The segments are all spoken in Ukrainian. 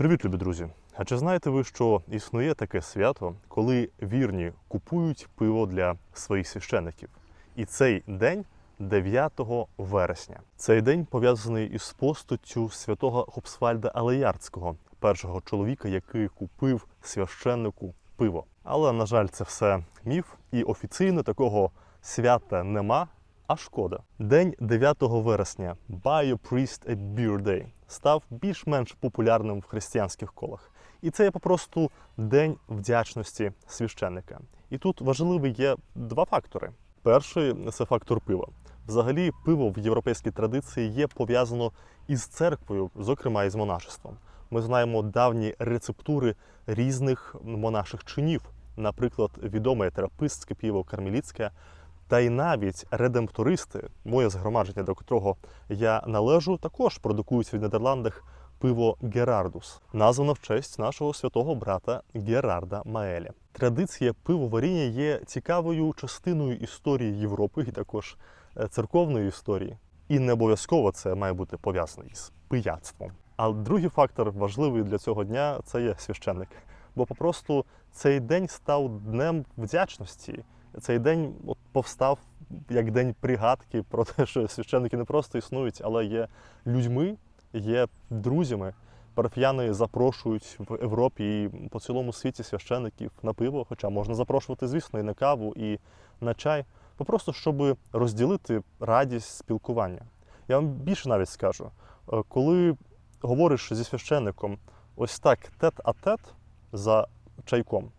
Привіт, любі друзі! А чи знаєте ви, що існує таке свято, коли вірні купують пиво для своїх священиків? І цей день 9 вересня. Цей день пов'язаний із постаттю святого Гопсвальда Алеярдського, першого чоловіка, який купив священнику пиво. Але, на жаль, це все міф, і офіційно такого свята нема. А шкода. День 9 вересня Buy a Priest a Beer Day став більш-менш популярним в християнських колах. І це є попросту день вдячності священника. І тут важливі є два фактори. Перший це фактор пива. Взагалі, пиво в європейській традиції є пов'язано із церквою, зокрема із монашеством. Ми знаємо давні рецептури різних монаших чинів, наприклад, відоме терапистське пиво кармелітське, та й навіть редемптористи, моє згромадження, до котрого я належу, також продукують в Нідерландах пиво Герардус, названо в честь нашого святого брата Герарда Маеля. Традиція пивоваріння є цікавою частиною історії Європи і також е, церковної історії. І не обов'язково це має бути пов'язано із пияцтвом. А другий фактор важливий для цього дня це є священник. Бо попросту цей день став днем вдячності. Цей день от повстав як день пригадки про те, що священники не просто існують, але є людьми, є друзями. Парафіяни запрошують в Європі і по цілому світі священиків на пиво, хоча можна запрошувати, звісно, і на каву, і на чай, попросту щоб розділити радість спілкування. Я вам більше навіть скажу, е, коли говориш зі священником ось так тет-а-тет за чайком,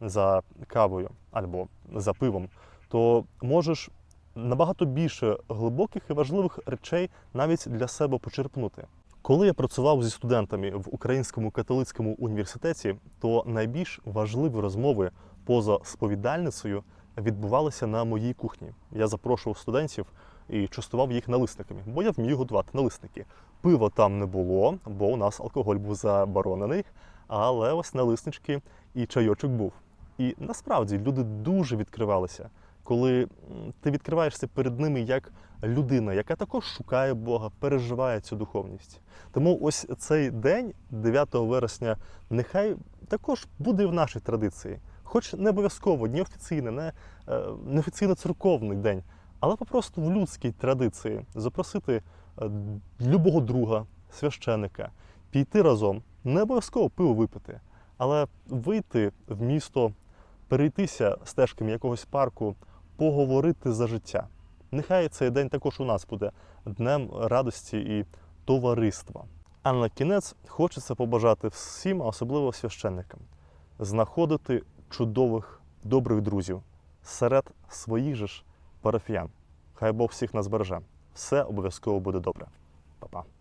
за кавою або за пивом, то можеш набагато більше глибоких і важливих речей навіть для себе почерпнути. Коли я працював зі студентами в Українському католицькому університеті, то найбільш важливі розмови поза сповідальницею відбувалися на моїй кухні. Я запрошував студентів і частував їх налисниками, бо я вмію готувати налисники. Пива там не було, бо у нас алкоголь був заборонений, але ось налиснички і чайочок був. І насправді люди дуже відкривалися, коли ти відкриваєшся перед ними як людина, яка також шукає Бога, переживає цю духовність. Тому ось цей день, 9 вересня, нехай також буде в нашій традиції. Хоч не обов'язково, не офіційний, не, е, офіційно церковний день, але попросту в людській традиції запросити е, любого друга, священика, піти разом, не обов'язково пиво випити, але вийти в місто, перейтися стежками якогось парку, поговорити за життя. Нехай цей день також у нас буде днем радості і товариства. А на кінець хочеться побажати всім, а особливо священникам, знаходити чудових, добрих друзів серед своїх же ж парафіян. Хай Бог всіх нас береже. Все обов'язково буде добре. Па-па.